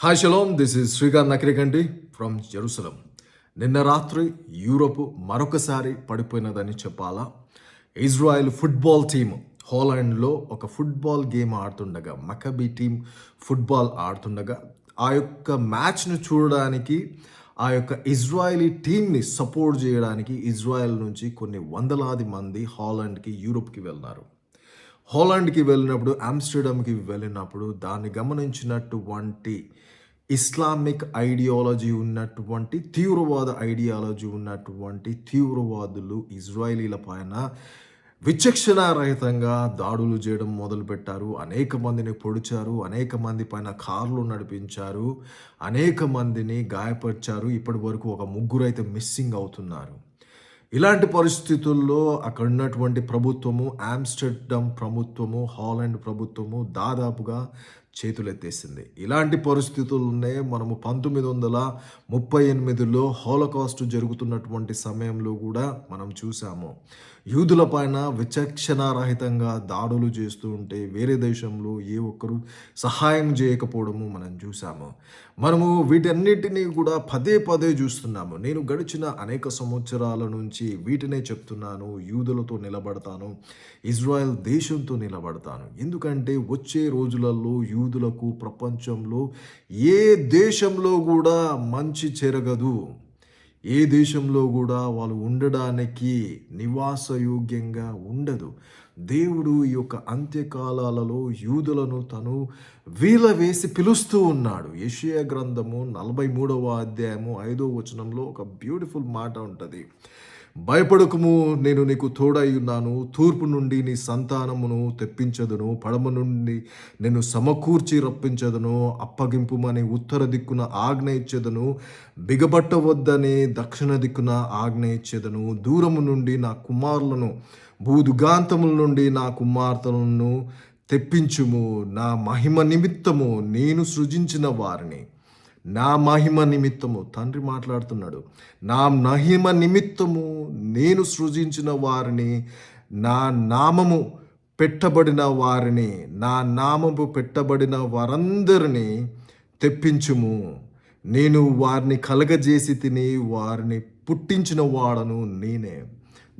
Hi shalom this is Srikanth Nakarikandi from Jerusalem నిన్న రాత్రి Europe మరొకసారి పడిపోయినదని చెప్పాలా? ఇజ్రాయెల్ ఫుట్బాల్ టీం హాలాండ్లో ఒక ఫుట్బాల్ గేమ్ ఆడుతుండగా మకబీ టీం ఫుట్బాల్ ఆడుతుండగా ఆ యొక్క మ్యాచ్ను చూడడానికి ఆ యొక్క ఇజ్రాయలీ టీంని సపోర్ట్ చేయడానికి ఇజ్రాయెల్ నుంచి కొన్ని వందలాది మంది హాలాండ్కి యూరోప్కి వెళ్ళినారు హాలాండ్కి వెళ్ళినప్పుడు ఆమ్స్టర్డమ్కి వెళ్ళినప్పుడు దాన్ని గమనించినటువంటి ఇస్లామిక్ ఐడియాలజీ ఉన్నటువంటి తీవ్రవాద ఐడియాలజీ ఉన్నటువంటి తీవ్రవాదులు ఇజ్రాయిలీల పైన విచక్షణారహితంగా దాడులు చేయడం మొదలుపెట్టారు. అనేక మందిని పొడిచారు అనేక మంది పైన కార్లు నడిపించారు అనేక మందిని గాయపరిచారు. ఇప్పటి వరకు ఒక ముగ్గురు అయితే మిస్సింగ్ అవుతున్నారు. ఇలాంటి పరిస్థితుల్లో అక్కడ ఉన్నటువంటి ప్రభుత్వము ఆమ్స్టర్డమ్ ప్రభుత్వము హాలాండ్ ప్రభుత్వము దాదాపుగా చేతులెత్తేసింది. ఇలాంటి పరిస్థితుల్లోనే మనము పంతొమ్మిది వందల ముప్పై ఎనిమిదిలో హోలకాస్ట్ జరుగుతున్నటువంటి సమయంలో కూడా మనం చూసాము యూదుల పైన విచక్షణారహితంగా దాడులు చేస్తూ ఉంటే వేరే దేశంలో ఏ ఒక్కరు సహాయం చేయకపోవడము మనం చూసాము మనము వీటన్నిటినీ కూడా పదే పదే చూస్తున్నాము. నేను గడిచిన అనేక సంవత్సరాల నుంచి వీటినే చెప్తున్నాను. యూదులతో నిలబడతాను. ఇజ్రాయెల్ దేశంతో నిలబడతాను. ఎందుకంటే వచ్చే రోజులలో యూదులకు ప్రపంచంలో ఏ దేశంలో కూడా మంచి చెరగదు ఏ దేశంలో కూడా వాళ్ళు ఉండడానికి నివాసయోగ్యంగా ఉండదు. దేవుడు ఈ యొక్క అంత్యకాలాలలో యూదులను తను వీల వేసి పిలుస్తూ ఉన్నాడు. యషియా గ్రంథము నలభై మూడవ అధ్యాయము ఐదో వచనంలో ఒక బ్యూటిఫుల్ మాట ఉంటుంది. భయపడకుము నేను నీకు తోడై ఉన్నాను. తూర్పు నుండి నీ సంతానమును తెప్పించదును. పడమ నుండి నేను సమకూర్చి రప్పించదును. అప్పగింపుమని ఉత్తర దిక్కున ఆజ్ఞ ఇచ్చేదను. బిగబట్టవద్దని దక్షిణ దిక్కున ఆజ్ఞ ఇచ్చేదను. దూరము నుండి నా కుమారులను భూదుగాంతముల నుండి నా కుమార్తెలను తెప్పించుము. నా మహిమ నిమిత్తము నేను సృజించిన వారిని. నా మహిమ నిమిత్తము. తండ్రి మాట్లాడుతున్నాడు. నా మహిమ నిమిత్తము నేను సృజించిన వారిని నా నామము పెట్టబడిన వారిని నా నామము పెట్టబడిన వారందరినీ తెప్పించుము. నేను వారిని కలగజేసి తిని వారిని పుట్టించిన వాడను నేనే.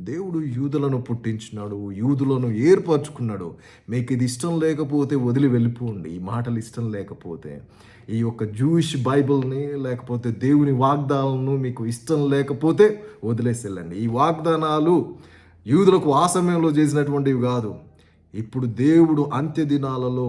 దేవుడు యూదులను పుట్టించినాడు యూదులను ఏర్పరచుకున్నాడు. మీకు ఇది ఇష్టం లేకపోతే వదిలి వెళ్ళిపోండి. ఈ మాటలు ఇష్టం లేకపోతే. ఈ యొక్క జూయిష్ బైబిల్ని లేకపోతే దేవుని వాగ్దానాలను మీకు ఇష్టం లేకపోతే వదిలేసి వెళ్ళండి ఈ వాగ్దానాలు యూదులకు ఆ సమయంలో చేసినటువంటివి కాదు. ఇప్పుడు దేవుడు అంత్య దినాలలో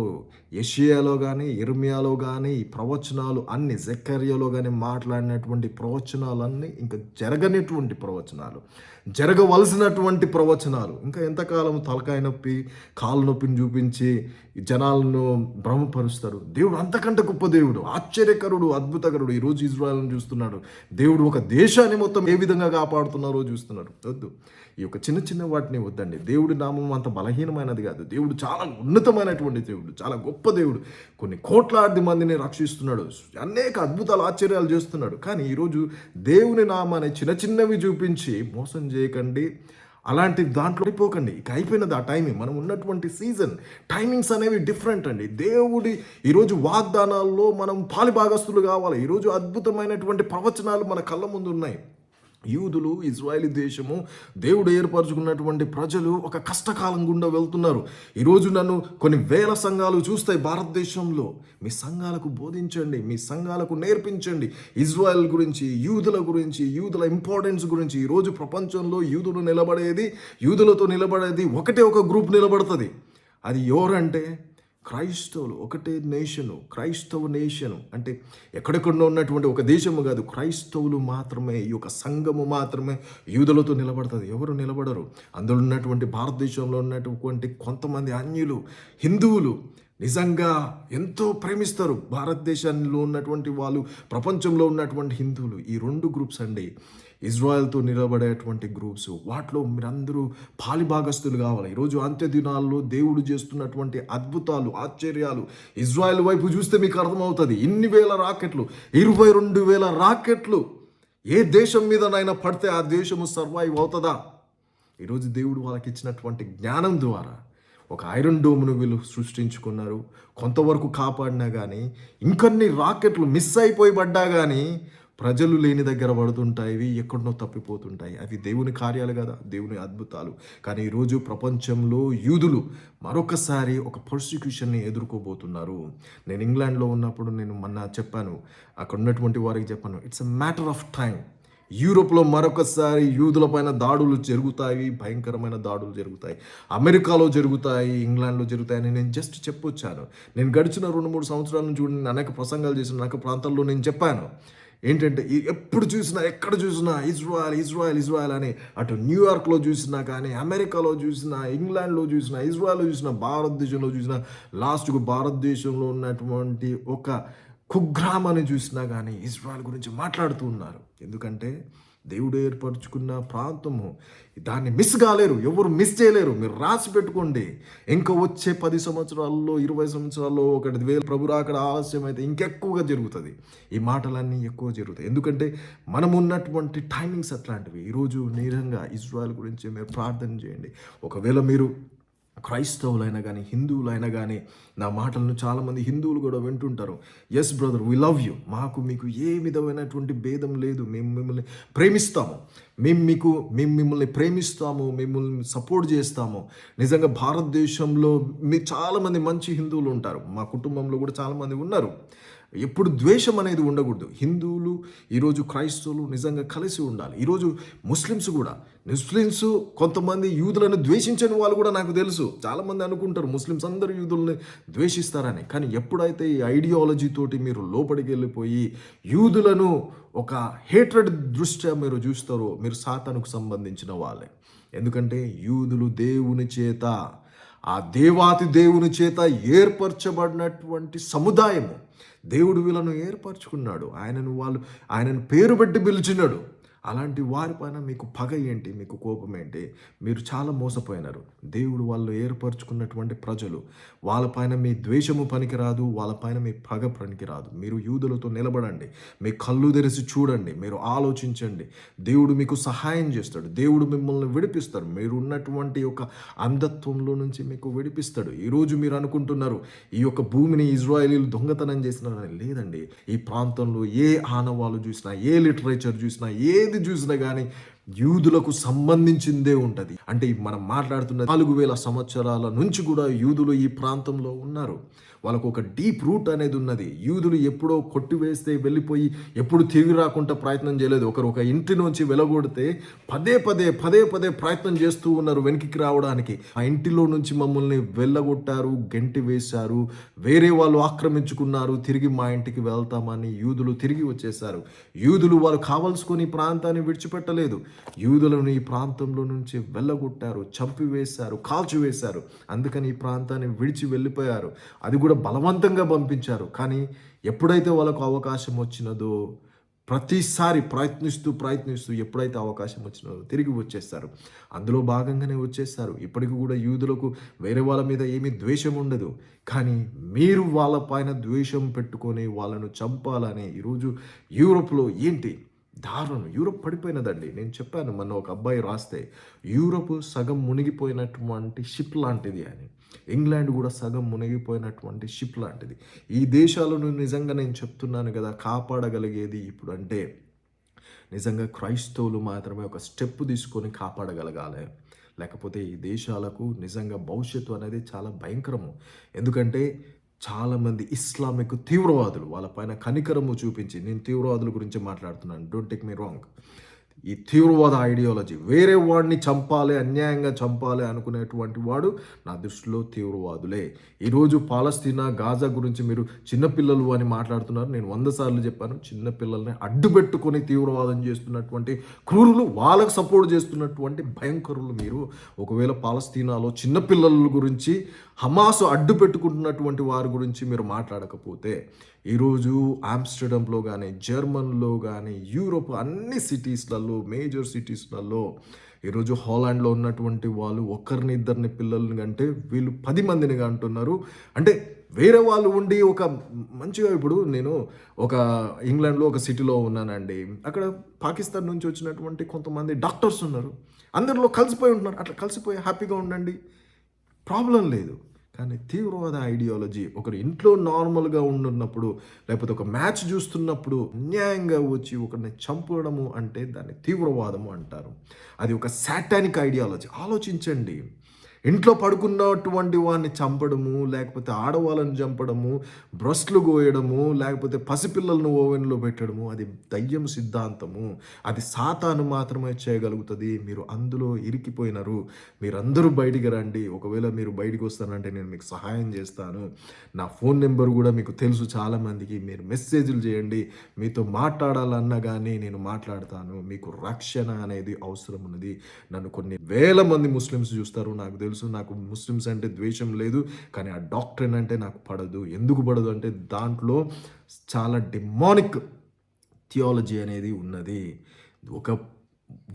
యషియాలో కానీ ఇర్మియాలో కానీ ఈ ప్రవచనాలు అన్ని జక్కర్యలో కానీ మాట్లాడినటువంటి ప్రవచనాలన్నీ ఇంకా జరగనటువంటి ప్రవచనాలు జరగవలసినటువంటి ప్రవచనాలు. ఇంకా ఎంతకాలం తలకాయ నొప్పి కాలు నొప్పిని చూపించి జనాలను భ్రమపరుస్తారు? దేవుడు అంతకంటే గొప్ప దేవుడు ఆశ్చర్యకరుడు అద్భుతకరుడు. ఈరోజు ఇజ్రాయల్ని చూస్తున్నాడు. దేవుడు ఒక దేశాన్ని మొత్తం ఏ విధంగా కాపాడుతున్నారో చూస్తున్నాడు. వద్దు. ఈ యొక్క చిన్న చిన్న వాటిని వద్దండి. దేవుడి నామం అంత బలహీనమైనది కాదు. దేవుడు చాలా ఉన్నతమైనటువంటి దేవుడు చాలా గొప్ప దేవుడు. కొన్ని కోట్లాది మందిని రక్షిస్తున్నాడు. అనేక అద్భుతాలు ఆశ్చర్యాలు చేస్తున్నాడు. కానీ ఈరోజు దేవుని నామాన్ని చిన్న చిన్నవి చూపించి మోసం చేయకండి. అలాంటి దాంట్లో అయిపోకండి. ఇక అయిపోయినది ఆ టైమింగ్. మనం ఉన్నటువంటి సీజన్. టైమింగ్స్ అనేవి డిఫరెంట్ అండి. దేవుడి ఈరోజు వాగ్దానాల్లో మనం పాలిభాగస్తులు కావాలి. ఈరోజు అద్భుతమైనటువంటి ప్రవచనాలు మన కళ్ళ ముందు ఉన్నాయి. యూదులు ఇజ్రాయలీ దేశము దేవుడు ఏర్పరచుకున్నటువంటి ప్రజలు ఒక కష్టకాలం గుండా వెళ్తున్నారు. ఈరోజు నన్ను కొన్ని వేల సంఘాలు చూస్తాయి భారతదేశంలో. మీ సంఘాలకు బోధించండి మీ సంఘాలకు నేర్పించండి. ఇజ్రాయెల్ గురించి యూదుల గురించి యూదుల ఇంపార్టెన్స్ గురించి ఈరోజు ప్రపంచంలో యూదులు నిలబడేది యూదులతో నిలబడేది ఒకటే ఒక గ్రూప్ నిలబడుతుంది. అది ఎవరంటే క్రైస్తవులు ఒకటే నేషను క్రైస్తవ నేషను అంటే ఎక్కడెక్కడో ఉన్నటువంటి ఒక దేశము కాదు. క్రైస్తవులు మాత్రమే ఈ యొక్క సంఘము మాత్రమే యూదులతో నిలబడుతుంది ఎవరు నిలబడరు? అందులో ఉన్నటువంటి భారతదేశంలో ఉన్నటువంటి కొంతమంది అన్యులు హిందువులు నిజంగా ఎంతో ప్రేమిస్తారు. భారతదేశంలో ఉన్నటువంటి వాళ్ళు ప్రపంచంలో ఉన్నటువంటి హిందువులు. ఈ రెండు గ్రూప్స్ అండి. ఇజ్రాయెల్తో నిలబడేటువంటి గ్రూప్స్ వాటిలో మీరందరూ పాలిభాగస్తులు కావాలి. ఈరోజు అంత్య దినాల్లో దేవుడు చేస్తున్నటువంటి అద్భుతాలు ఆశ్చర్యాలు ఇజ్రాయెల్ వైపు చూస్తే మీకు అర్థమవుతుంది. ఇన్ని వేల రాకెట్లు ఇరవై రెండు వేల రాకెట్లు ఏ దేశం మీదనైనా పడితే ఆ దేశము సర్వైవ్ అవుతుందా? ఈరోజు దేవుడు వాళ్ళకి ఇచ్చినటువంటి జ్ఞానం ద్వారా ఒక ఐరన్ డోమ్ను వీళ్ళు సృష్టించుకున్నారు. కొంతవరకు కాపాడినా కానీ ఇంకొన్ని రాకెట్లు మిస్ అయిపోయి పడ్డా కానీ ప్రజలు లేని దగ్గర పడుతుంటాయి ఇవి ఎక్కడనో తప్పిపోతుంటాయి. అవి దేవుని కార్యాలు కదా దేవుని అద్భుతాలు. కానీ ఈరోజు ప్రపంచంలో యూదులు మరొకసారి ఒక పర్సిక్యూషన్ని ఎదుర్కోబోతున్నారు. నేను ఇంగ్లాండ్లో ఉన్నప్పుడు నేను మొన్న చెప్పాను అక్కడ ఉన్నటువంటి వారికి చెప్పాను it's a matter of time యూరోప్లో మరొకసారి యూదులపైన దాడులు జరుగుతాయి భయంకరమైన దాడులు జరుగుతాయి. అమెరికాలో జరుగుతాయి ఇంగ్లాండ్లో జరుగుతాయని నేను జస్ట్ చెప్పొచ్చాను. నేను గడిచిన రెండు మూడు సంవత్సరాల నుంచి నేను అనేక ప్రసంగాలు చేసిన అనేక ప్రాంతాల్లో నేను చెప్పాను. ఏంటంటే ఎప్పుడు చూసినా ఎక్కడ చూసినా ఇజ్రాయల్ ఇజ్రాయల్ ఇజ్రాయల్ అని అటు న్యూయార్క్లో చూసినా కానీ అమెరికాలో చూసినా ఇంగ్లాండ్లో చూసినా ఇజ్రాయల్లో చూసినా భారతదేశంలో చూసినా లాస్ట్కు భారతదేశంలో ఉన్నటువంటి ఒక కుగ్రామాన్ని చూసినా కానీ ఇజ్రాయల్ గురించి మాట్లాడుతూ ఉన్నారు. ఎందుకంటే దేవుడు ఏర్పరచుకున్న ప్రాంతము. దాన్ని మిస్ కాలేరు ఎవరు మిస్ చేయలేరు. మీరు రాసి పెట్టుకోండి. ఇంకా వచ్చే పది సంవత్సరాల్లో ఇరవై సంవత్సరాల్లో ఒకటి వేల ప్రభురా అక్కడ ఆలస్యం అయితే ఇంకెక్కువగా జరుగుతుంది. ఈ మాటలన్నీ ఎక్కువ జరుగుతాయి. ఎందుకంటే మనం ఉన్నటువంటి టైమింగ్స్ అట్లాంటివి. ఈరోజు నిజంగా ఇజ్రాయల్ గురించి మీరు ప్రార్థన చేయండి. ఒకవేళ మీరు క్రైస్తవులైనా కానీ హిందువులైనా కానీ నా మాటలను చాలామంది హిందువులు కూడా వింటుంటారు. Yes brother we love you మాకు మీకు ఏ విధమైనటువంటి భేదం లేదు. మేము మిమ్మల్ని ప్రేమిస్తాము. మేము మీకు మేము మిమ్మల్ని ప్రేమిస్తాము. మిమ్మల్ని సపోర్ట్ చేస్తాము. నిజంగా భారతదేశంలో మీ చాలామంది మంచి హిందువులు ఉంటారు. మా కుటుంబంలో కూడా చాలామంది ఉన్నారు. ఎప్పుడు ద్వేషం అనేది ఉండకూడదు. హిందువులు ఈరోజు క్రైస్తవులు నిజంగా కలిసి ఉండాలి. ఈరోజు ముస్లిమ్స్ కూడా ముస్లిమ్స్ కొంతమంది యూదులను ద్వేషించని వాళ్ళు కూడా నాకు తెలుసు. చాలామంది అనుకుంటారు ముస్లిమ్స్ అందరూ యూదుల్ని ద్వేషిస్తారని. కానీ ఎప్పుడైతే ఈ ఐడియాలజీ తోటి మీరు లోపలికి వెళ్ళిపోయి యూదులను ఒక హేట్రెడ్ దృష్ట్యా మీరు చూస్తారో మీరు సాతానుకు సంబంధించిన వాళ్ళే. ఎందుకంటే యూదులు దేవుని చేత ఆ దేవాతి దేవుని చేత ఏర్పరచబడినటువంటి సముదాయము. దేవుడు వీళ్ళను ఏర్పరచుకున్నాడు. ఆయనను వాళ్ళు ఆయనను పేరు పెట్టి పిలిచినాడు. అలాంటి వారిపైన మీకు పగ ఏంటి? మీకు కోపం ఏంటి? మీరు చాలా మోసపోయినారు. దేవుడు వాళ్ళు ఏర్పరచుకున్నటువంటి ప్రజలు వాళ్ళపైన మీ ద్వేషము పనికిరాదు వాళ్ళపైన మీ పగ పనికిరాదు. మీరు యూదులతో నిలబడండి. మీ కళ్ళు తెరిచి చూడండి. మీరు ఆలోచించండి. దేవుడు మీకు సహాయం చేస్తాడు. దేవుడు మిమ్మల్ని విడిపిస్తాడు. మీరు ఉన్నటువంటి ఒక అంధత్వంలో నుంచి మీకు విడిపిస్తాడు. ఈరోజు మీరు అనుకుంటున్నారు ఈ యొక్క భూమిని ఇజ్రాయేలీలు దొంగతనం చేసినారని. లేదండి. ఈ ప్రాంతంలో ఏ ఆనవాళ్ళు చూసినా ఏ లిటరేచర్ చూసినా ఏ ఏది చూసినా కానీ యూదులకు సంబంధించిందే ఉంటుంది. అంటే మనం మాట్లాడుతున్న నాలుగు వేల సంవత్సరాల నుంచి కూడా యూదులు ఈ ప్రాంతంలో ఉన్నారు. వాళ్ళకు ఒక డీప్ రూట్ అనేది ఉన్నది. యూదులు ఎప్పుడో కొట్టివేస్తే వెళ్ళిపోయి ఎప్పుడు తిరిగి రాకుండా ప్రయత్నం చేయలేదు. ఒకరు ఒక ఇంటి నుంచి వెలగొడితే పదే పదే పదే పదే ప్రయత్నం చేస్తూ ఉన్నారు వెనక్కి రావడానికి. ఆ ఇంటిలో నుంచి మమ్మల్ని వెళ్ళగొట్టారు గెంటి వేశారు వేరే వాళ్ళు ఆక్రమించుకున్నారు తిరిగి మా ఇంటికి వెళ్తామని యూదులు తిరిగి వచ్చేసారు యూదులు వాళ్ళు కావలసుకొని ప్రాంతాన్ని విడిచిపెట్టలేదు. యూదులను ఈ ప్రాంతంలో నుంచి వెళ్ళగొట్టారు చంపివేశారు కాల్చివేశారు. అందుకని ఈ ప్రాంతాన్ని విడిచి వెళ్ళిపోయారు. అది కూడా బలవంతంగా పంపించారు. కానీ ఎప్పుడైతే వాళ్ళకు అవకాశం వచ్చినదో ప్రతిసారి ప్రయత్నిస్తూ ప్రయత్నిస్తూ ఎప్పుడైతే అవకాశం వచ్చినదో తిరిగి వచ్చేస్తారు. అందులో భాగంగానే వచ్చేస్తారు. ఇప్పటికి కూడా యూదులకు వేరే వాళ్ళ మీద ఏమీ ద్వేషం ఉండదు. కానీ మీరు వాళ్ళపైన ద్వేషం పెట్టుకొని వాళ్ళను చంపాలని ఈరోజు యూరోప్లో ఏంటి? దారుణం. యూరోప్ పడిపోయినదండి. నేను చెప్పాను మొన్న ఒక అబ్బాయి రాస్తే యూరోప్ సగం మునిగిపోయినటువంటి షిప్ లాంటిది అని. ఇంగ్లాండ్ కూడా సగం మునిగిపోయినటువంటి షిప్ లాంటిది. ఈ దేశాలను నిజంగా నేను చెప్తున్నాను కదా కాపాడగలిగేది ఇప్పుడు అంటే నిజంగా క్రైస్తవులు మాత్రమే ఒక స్టెప్ తీసుకొని కాపాడగలగాలి. లేకపోతే ఈ దేశాలకు నిజంగా భవిష్యత్తు అనేది చాలా భయంకరము. ఎందుకంటే చాలామంది ఇస్లామిక్ తీవ్రవాదులు వాళ్ళపైన కనికరము చూపించి నేను తీవ్రవాదుల గురించి మాట్లాడుతున్నాను. డోంట్ టేక్ మీ రాంగ్ ఈ తీవ్రవాద ఐడియాలజీ వేరే వాడిని చంపాలి అన్యాయంగా చంపాలి అనుకునేటువంటి వాడు నా దృష్టిలో తీవ్రవాదులే. ఈరోజు పాలస్తీనా గాజా గురించి మీరు చిన్నపిల్లలు అని మాట్లాడుతున్నారు. నేను వంద సార్లు చెప్పాను చిన్నపిల్లల్ని అడ్డుపెట్టుకొని తీవ్రవాదం చేస్తున్నటువంటి క్రూరులు వాళ్ళకు సపోర్ట్ చేస్తున్నటువంటి భయంకరులు మీరు. ఒకవేళ పాలస్తీనాలో చిన్నపిల్లల గురించి హమాసు అడ్డు పెట్టుకుంటున్నటువంటి వారి గురించి మీరు మాట్లాడకపోతే ఈరోజు ఆమ్స్టర్డమ్లో కానీ జర్మన్లో కానీ యూరోప్ అన్ని సిటీస్లలో మేజర్ సిటీస్లలో ఈరోజు హాలాండ్లో ఉన్నటువంటి వాళ్ళు ఒకరిని ఇద్దరిని పిల్లల్ని కంటే వీళ్ళు పది మందిని అంటున్నారు. అంటే వేరే వాళ్ళు ఉండి ఒక మంచిగా ఇప్పుడు నేను ఒక ఇంగ్లాండ్లో ఒక సిటీలో ఉన్నానండి. అక్కడ పాకిస్తాన్ నుంచి వచ్చినటువంటి కొంతమంది డాక్టర్స్ ఉన్నారు. అందరిలో కలిసిపోయి ఉంటున్నారు. అట్లా కలిసిపోయి హ్యాపీగా ఉండండి. ప్రాబ్లం లేదు. కానీ తీవ్రవాద ఐడియాలజీ ఒకరు ఇంట్లో నార్మల్గా ఉండున్నప్పుడు లేకపోతే ఒక మ్యాచ్ చూస్తున్నప్పుడు అన్యాయంగా వచ్చి ఒకరిని చంపడము అంటే దాన్ని తీవ్రవాదము అంటారు. అది ఒక సాటానిక్ ఐడియాలజీ ఆలోచించండి. ఇంట్లో పడుకున్నటువంటి వాడిని చంపడము లేకపోతే ఆడవాళ్ళని చంపడము బ్రష్లు కోయడము లేకపోతే పసిపిల్లలను ఓవెన్లో పెట్టడము అది దయ్యం సిద్ధాంతము. అది సాతాను మాత్రమే చేయగలుగుతుంది. మీరు అందులో ఇరికిపోయినారు. మీరందరూ బయటికి రండి. ఒకవేళ మీరు బయటికి వస్తానంటే నేను మీకు సహాయం చేస్తాను. నా ఫోన్ నెంబర్ కూడా మీకు తెలుసు చాలామందికి. మీరు మెసేజ్లు చేయండి. మీతో మాట్లాడాలన్నా కానీ నేను మాట్లాడతాను. మీకు రక్షణ అనేది అవసరం ఉన్నది నన్ను కొన్ని వేల మంది ముస్లిమ్స్ చూస్తారు. నాకు తెలుసు నాకు ముస్లిమ్స్ అంటే ద్వేషం లేదు కానీ ఆ డాక్టరీన్ అంటే నాకు పడదు. ఎందుకు పడదు అంటే దాంట్లో చాలా డిమానిక్ థియాలజీ అనేది ఉన్నది. ఒక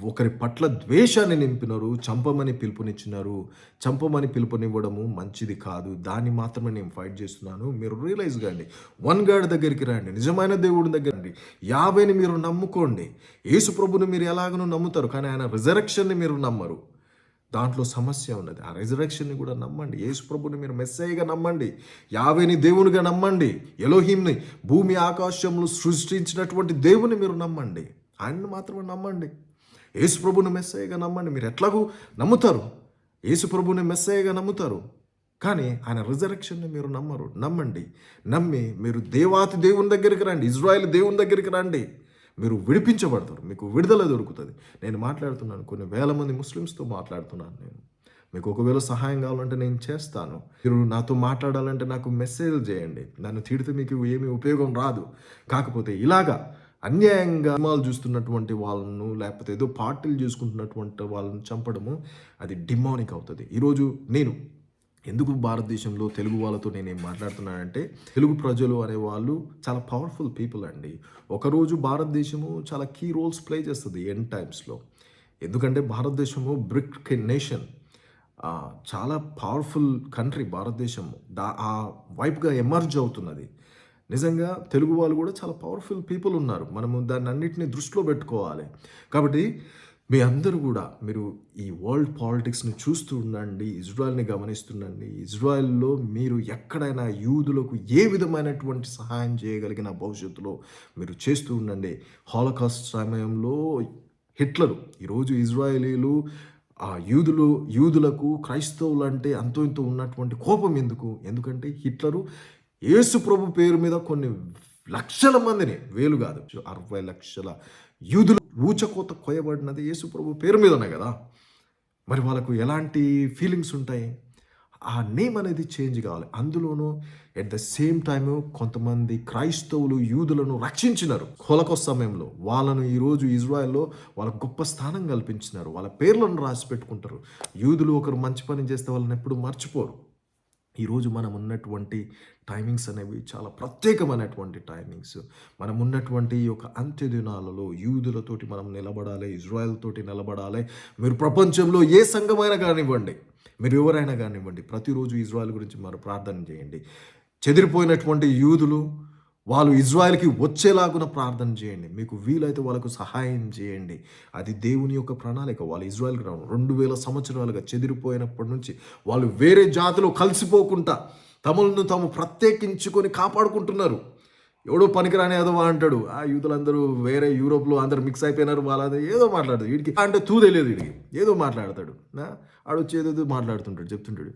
ఒకరి పట్ల ద్వేషాన్ని నింపినారు చంపమని పిలుపునిచ్చినారు. చంపమని పిలుపునివ్వడము మంచిది కాదు. దాన్ని మాత్రమే నేను ఫైట్ చేస్తున్నాను. మీరు రియలైజ్ కాండి. వన్ గాడ్ దగ్గరికి రండి. నిజమైన దేవుడి దగ్గర రండి. యాభైని మీరు నమ్ముకోండి. యేసు ప్రభుని మీరు ఎలాగనో నమ్ముతారు కానీ ఆయన రిజరక్షన్ని మీరు నమ్మరు. దాంట్లో సమస్య ఉన్నది. ఆ రెజరెక్షన్ని కూడా నమ్మండి. యేసుప్రభుని మీరు మెస్సయ్యగా నమ్మండి. యావేని దేవునిగా నమ్మండి. ఎలోహింని భూమి ఆకాశంలో సృష్టించినటువంటి దేవుని మీరు నమ్మండి. ఆయన్ని మాత్రమే నమ్మండి. యేసుప్రభుని మెస్సయ్యగా నమ్మండి. మీరు ఎట్లాగూ నమ్ముతారు? యేసుప్రభుని మెస్సయ్యగా నమ్ముతారు. కానీ ఆయన రిజరెక్షన్ని మీరు నమ్మరు. నమ్మండి. నమ్మి మీరు దేవాతి దేవుని దగ్గరికి రండి. ఇజ్రాయెల్ దేవుని దగ్గరికి రండి. మీరు విడిపించబడతారు. మీకు విడుదల దొరుకుతుంది. నేను మాట్లాడుతున్నాను. కొన్ని వేల మంది ముస్లిమ్స్తో మాట్లాడుతున్నాను నేను. మీకు ఒకవేళ సహాయం కావాలంటే నేను చేస్తాను. మీరు నాతో మాట్లాడాలంటే నాకు మెసేజ్ చేయండి. నన్ను తిడితే మీకు ఏమీ ఉపయోగం రాదు. కాకపోతే ఇలాగా అన్యాయంగా సినిమాలు చూస్తున్నటువంటి వాళ్ళను లేకపోతే ఏదో పార్టీలు చూసుకుంటున్నటువంటి వాళ్ళని చంపడము అది డిమానిక్ అవుతుంది. ఈరోజు నేను ఎందుకు భారతదేశంలో తెలుగు వాళ్ళతో నేనేం మాట్లాడుతున్నానంటే తెలుగు ప్రజలు అనే వాళ్ళు చాలా పవర్ఫుల్ పీపుల్ అండి. ఒకరోజు భారతదేశము చాలా కీ రోల్స్ ప్లే చేస్తుంది ఎండ్ టైమ్స్లో ఎందుకంటే భారతదేశము బ్రిక్ నేషన్ చాలా పవర్ఫుల్ కంట్రీ భారతదేశం దా ఆ వైపుగా ఎమర్జ్ అవుతున్నది. నిజంగా తెలుగు వాళ్ళు కూడా చాలా పవర్ఫుల్ పీపుల్ ఉన్నారు. మనము దాన్ని అన్నింటినీ దృష్టిలో పెట్టుకోవాలి. కాబట్టి మీ అందరూ కూడా మీరు ఈ వరల్డ్ పాలిటిక్స్ని చూస్తూ ఉండండి ఇజ్రాయెల్ని గమనిస్తుండండి. ఇజ్రాయెల్లో మీరు ఎక్కడైనా యూదులకు ఏ విధమైనటువంటి సహాయం చేయగలిగిన భవిష్యత్తులో మీరు చేస్తూ ఉండండి. హాలకాస్ట్ సమయంలో హిట్లరు ఈరోజు ఇజ్రాయేలీలు ఆ యూదులు యూదులకు క్రైస్తవులు అంటే అంతో ఇంతో ఉన్నటువంటి కోపం ఎందుకు? ఎందుకంటే హిట్లరు యేసు ప్రభు పేరు మీద కొన్ని లక్షల మందిని వేలు కాదు అరవై లక్షల యూదులు ఊచకోత కోయబడినది యేసు ప్రభు పేరు మీదనే కదా? మరి వాళ్ళకు ఎలాంటి ఫీలింగ్స్ ఉంటాయి? ఆ నేమ్ అనేది చేంజ్ కావాలి. అందులోనూ ఎట్ ద సేమ్ టైము కొంతమంది క్రైస్తవులు యూదులను రక్షించినారు. కొలకొ సమయంలో వాళ్ళను ఈరోజు ఇజ్రాయెల్లో వాళ్ళ గొప్ప స్థానం కల్పించినారు. వాళ్ళ పేర్లను రాసి పెట్టుకుంటారు. యూదులు ఒకరు మంచి పని చేస్తే వాళ్ళని ఎప్పుడు మర్చిపోరు. ఈరోజు మనం ఉన్నటువంటి టైమింగ్స్ అనేవి చాలా ప్రత్యేకమైనటువంటి టైమింగ్స్. మనం ఉన్నటువంటి ఈ యొక్క అంత్య దినాలలో యూదులతోటి మనం నిలబడాలి ఇజ్రాయెల్ తోటి నిలబడాలి. మీరు ప్రపంచంలో ఏ సంఘమైనా కానివ్వండి మీరు ఎవరైనా కానివ్వండి ప్రతిరోజు ఇజ్రాయెల్ గురించి మరి ప్రార్థన చేయండి. చెదిరిపోయినటువంటి యూదులు వాళ్ళు ఇజ్రాయెల్కి వచ్చేలాగున ప్రార్థన చేయండి. మీకు వీలైతే వాళ్ళకు సహాయం చేయండి. అది దేవుని యొక్క ప్రణాళిక. వాళ్ళు ఇజ్రాయెల్కి రావడం రెండు వేల సంవత్సరాలుగా చెదిరిపోయినప్పటి నుంచి వాళ్ళు వేరే జాతిలో కలిసిపోకుండా తమలను తాము ప్రత్యేకించుకొని కాపాడుకుంటున్నారు. ఎవడో పనికిరాని ఏదో అంటాడు. ఆ యూతులందరూ వేరే యూరోప్లో అందరు మిక్స్ అయిపోయినారు వాళ్ళది ఏదో మాట్లాడతాడు వీడికి అంటే తూ తెలియదు వీడికి. ఏదో మాట్లాడతాడు. ఆడొచ్చి ఏదో మాట్లాడుతుంటాడు చెప్తుంటాడు.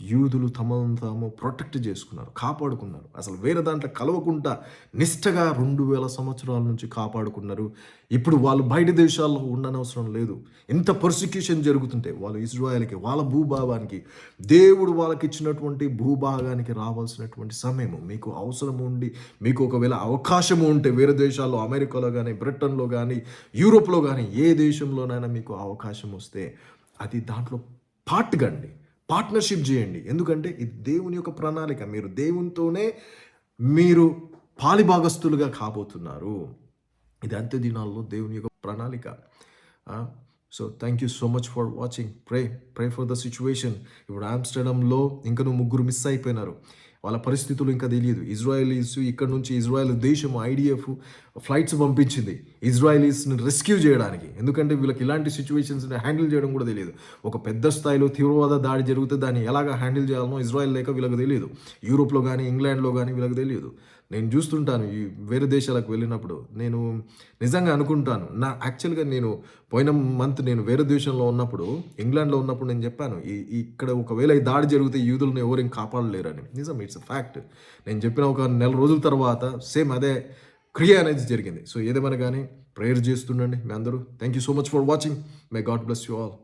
యూదులు తమను తాము ప్రొటెక్ట్ చేసుకున్నారు కాపాడుకున్నారు. అసలు వేరే దాంట్లో కలవకుండా నిష్టగా రెండు వేల సంవత్సరాల నుంచి కాపాడుకున్నారు. ఇప్పుడు వాళ్ళు బయట దేశాల్లో ఉండనవసరం లేదు. ఇంత పర్సిక్యూషన్ జరుగుతుంటే వాళ్ళు ఇజ్రాయల్కి వాళ్ళ భూభాగానికి దేవుడు వాళ్ళకి ఇచ్చినటువంటి భూభాగానికి రావాల్సినటువంటి సమయము మీకు అవసరం ఉండి మీకు ఒకవేళ అవకాశం ఉంటే వేరే దేశాల్లో అమెరికాలో కానీ బ్రిటన్లో కానీ యూరోప్లో కానీ ఏ దేశంలోనైనా మీకు అవకాశం వస్తే అది దాంట్లో పాటుగండి పార్ట్నర్షిప్ చేయండి. ఎందుకంటే ఇది దేవుని యొక్క ప్రణాళిక. మీరు దేవునితోనే మీరు పాలిభాగస్తులుగా కాబోతున్నారు. ఇది అంత్య దినాల్లో దేవుని యొక్క ప్రణాళిక. So thank you so much for watching pray pray for the situation ఇప్పుడు ఆమ్స్టర్డమ్లో ఇంకా నువ్వు ముగ్గురు మిస్ అయిపోయినారు. వాళ్ళ పరిస్థితులు ఇంకా తెలియదు. ఇజ్రాయలీస్ ఇక్కడ నుంచి ఇజ్రాయెల్ దేశం ఐడిఎఫ్ ఫ్లైట్స్ పంపించింది. ఇజ్రాయలీస్ని రెస్క్యూ చేయడానికి. ఎందుకంటే వీళ్ళకి ఇలాంటి సిచ్యువేషన్స్ని హ్యాండిల్ చేయడం కూడా తెలియదు. ఒక పెద్ద స్థాయిలో తీవ్రవాద దాడి జరిగితే దాన్ని ఎలాగ హ్యాండిల్ చేయాలనో ఇజ్రాయెల్ లేక వీళ్ళకి తెలియదు. యూరోప్లో కానీ ఇంగ్లాండ్లో కానీ వీళ్ళకి తెలియదు. నేను చూస్తుంటాను ఈ వేరే దేశాలకు వెళ్ళినప్పుడు. నేను నిజంగా అనుకుంటాను. నా యాక్చువల్గా నేను పోయిన మంత్ నేను వేరే దేశంలో ఉన్నప్పుడు ఇంగ్లాండ్లో ఉన్నప్పుడు నేను చెప్పాను ఈ ఇక్కడ ఒకవేళ ఈ దాడి జరిగితే యూదులను ఎవరేం కాపాడలేరని. నిజం ఇట్స్ ఫ్యాక్ట్ నేను చెప్పిన ఒక నెల రోజుల తర్వాత సేమ్ అదే క్రియ అనేది జరిగింది. సో ఏదేమైనా కానీ ప్రేయర్ చేస్తుండండి మీ అందరూ. Thank you so much for watching may God bless you all